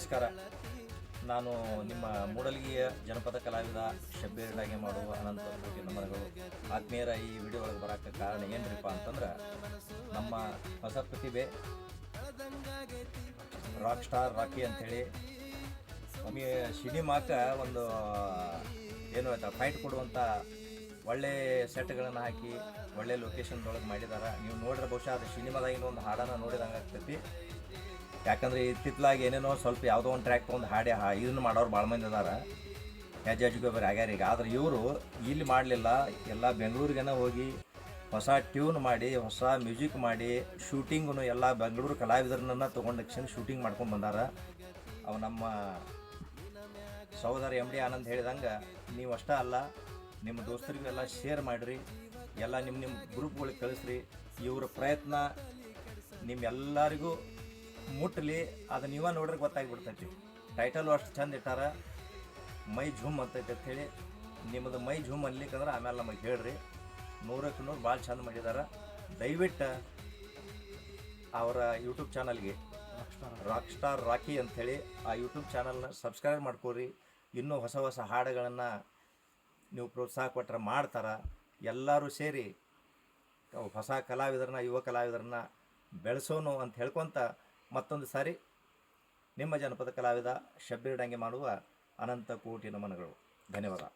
ನಮಸ್ಕಾರ. ನಾನು ನಿಮ್ಮ ಮೂಡಲಗಿಯ ಜನಪದ ಕಲಾವಿದ ಶಬ್ಬೀರ್ಡಾಗೆ ಮಾಡುವ ಅನಂತ ನಮನಗಳು. ಆತ್ಮೀಯರ ಈ ವಿಡಿಯೋ ಒಳಗೆ ಬರೋಕ್ಕೆ ಕಾರಣ ಏನ್ರಿಪ್ಪ ಅಂತಂದ್ರೆ, ನಮ್ಮ ಹೊಸ ಪ್ರತಿಭೆ ರಾಕ್ ಸ್ಟಾರ್ ರಾಕಿ ಅಂಥೇಳಿ ಒಮ್ಮೆ ಸಿನಿಮಾಕ್ಕೆ ಒಂದು, ಏನು ಆಯ್ತಾ ಫೈಟ್ ಕೊಡುವಂಥ ಒಳ್ಳೆ ಸೆಟ್ಗಳನ್ನು ಹಾಕಿ, ಒಳ್ಳೆ ಲೊಕೇಶನ್ದೊಳಗೆ ಮಾಡಿದ್ದಾರೆ ನೀವು ನೋಡ್ರೆ ಬಹುಶಃ ಅದು ಸಿನಿಮಾದಾಗಿನ ಒಂದು ಹಾಡನ್ನು ನೋಡಿದಂಗೆ ಆಗ್ತೈತಿ ಯಾಕಂದ್ರೆ ಇತ್ತಿತ್ತಲಾಗಿ ಏನೇನೋ ಸ್ವಲ್ಪ ಯಾವುದೋ ಒಂದು ಟ್ರ್ಯಾಕ್ ತೊಗೊಂಡು ಹಾಡಿ, ಹಾ, ಇದನ್ನು ಮಾಡೋರು ಭಾಳ ಮಂದಿ ಅದಾರ. ಹೆಜ್ಜೆ ಹೆಜ್ಜೆಗೊಬ್ಬರು ಆಗ್ಯಾರ ಈಗ. ಆದ್ರೆ ಇವರು ಇಲ್ಲಿ ಮಾಡಲಿಲ್ಲ. ಎಲ್ಲ ಬೆಂಗಳೂರಿಗೆನ ಹೋಗಿ ಹೊಸ ಟ್ಯೂನ್ ಮಾಡಿ, ಹೊಸ ಮ್ಯೂಸಿಕ್ ಮಾಡಿ ಶೂಟಿಂಗೂ ಎಲ್ಲ ಬೆಂಗಳೂರು ಕಲಾವಿದರನ್ನ ತೊಗೊಂಡು ತಕ್ಷಣ ಶೂಟಿಂಗ್ ಮಾಡ್ಕೊಂಡು ಬಂದಾರ. ಅವು ನಮ್ಮ ಸಹೋದರ ಎಂ ಡಿ ಆನಂದ್ ಹೇಳಿದಂಗೆ, ನೀವು ಅಷ್ಟೇ ಅಲ್ಲ, ನಿಮ್ಮ ದೋಸ್ತರಿಗೂ ಎಲ್ಲ ಶೇರ್ ಮಾಡಿರಿ. ಎಲ್ಲ ನಿಮ್ಮ ನಿಮ್ಮ ಗ್ರೂಪ್ಗಳಿಗೆ ಕಳಿಸ್ರಿ. ಇವರ ಪ್ರಯತ್ನ ನಿಮ್ಮೆಲ್ಲರಿಗೂ ಮುಟ್ಟಲಿ ಅದು ನೀವ ನೋಡ್ರಿ ಗೊತ್ತಾಗ್ಬಿಡ್ತೈತಿ. ಟೈಟಲು ಅಷ್ಟು ಚಂದ ಇಟ್ಟಾರ. ಮೈ ಝುಮ್ ಅಂತೈತೆ ಹೇಳಿ ನಿಮ್ಮದು ಮೈ ಝುಮ್ ಅನ್ಲಿಕ್ಕಂದ್ರೆ ಆಮೇಲೆ ನಮಗೆ ಹೇಳ್ರಿ. ನೂರಕ್ಕೆ ನೂರು ಭಾಳ ಚಂದ ಮಾಡಿದಾರ. ದಯವಿಟ್ಟು ಅವರ ಯೂಟ್ಯೂಬ್ ಚಾನಲ್ಗೆ ರಾಕ್ ಸ್ಟಾರ್ ರಾಕಿ ಅಂಥೇಳಿ ಆ ಯೂಟ್ಯೂಬ್ ಚಾನಲ್ನ ಸಬ್ಸ್ಕ್ರೈಬ್ ಮಾಡ್ಕೊರಿ. ಇನ್ನೂ ಹೊಸ ಹೊಸ ಹಾಡುಗಳನ್ನು ನೀವು ಪ್ರೋತ್ಸಾಹ ಕೊಟ್ಟರೆ ಮಾಡ್ತಾರೆ. ಎಲ್ಲರೂ ಸೇರಿ ಹೊಸ ಕಲಾವಿದರನ್ನ, ಯುವ ಕಲಾವಿದರನ್ನ ಬೆಳೆಸೋನು ಅಂತ ಹೇಳ್ಕೊತ ಮತ್ತೊಂದು ಸಾರಿ ನಿಮ್ಮ ಜನಪದ ಕಲಾವಿದ ಶಬ್ಬೀರ್ ಡಂಗೆ ಮಾಡುವ ಅನಂತ ಕೋಟಿ ನಮನಗಳು. ಧನ್ಯವಾದ.